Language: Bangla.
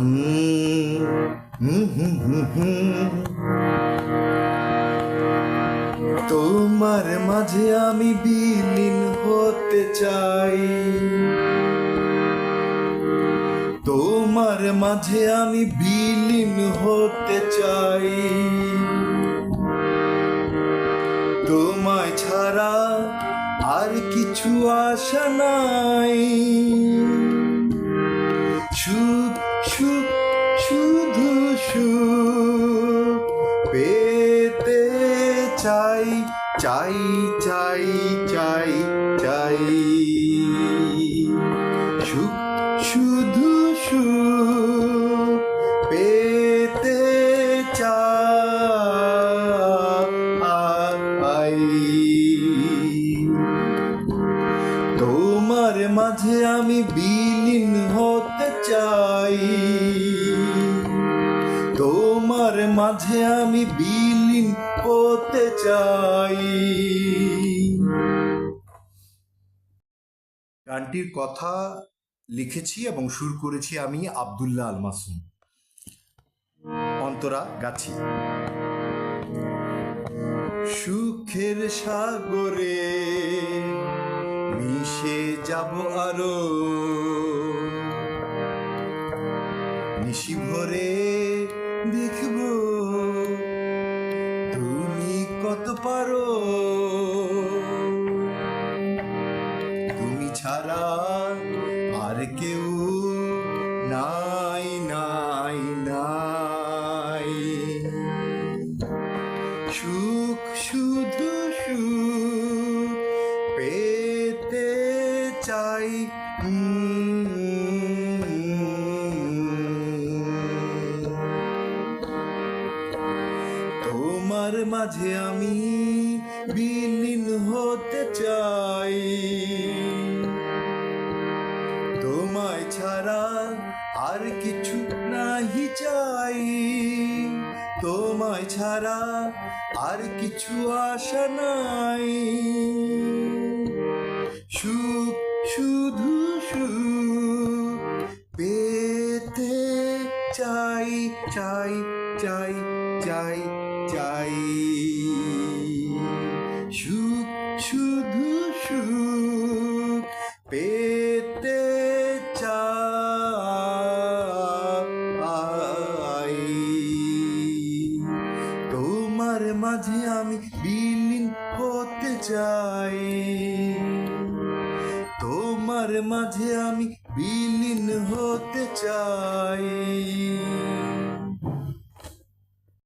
হুম। তোমার মাঝে আমি বিলীন হতে চাই। তোমার মাঝে আমি বিলীন হতে চাই। তোমায় ছাড়া আর কিছু আশা নাই। সুখ চাই চাই চাই চাই। সুখ শুধু সুখ পেতে চাই। তোমার মাঝে আমি বিলীন হতে চাই। তোমার মাঝে আমি বিলীন হতে চাই। গানটির কথা লিখেছি এবং সুর করেছি আমি আব্দুল্লাহ আল মাসুম। অন্তরা, গাছি। সুখের সাগরে মিশে যাব আরও। নিশি ভরে দেখব কত পারো। তুমি ছাড়া আর কেউ নাই নাই নাই। সুখ শুধু সুখ পেতে চাই মাঝে আমি বিলীন হতে চাই। তোমায় ছাড়া আর কিছু নাহি চাই। তোমায় ছাড়া আর কিছু আশা নাই। সুখ শুধু সুখ পেতে চাই চাই চাই চাই চাই। সুখ শুধু সুখ পেতে চাই। তোমার মাঝে আমি বিলীন হতে চাই। তোমার মাঝে আমি বিলীন হতে চাই।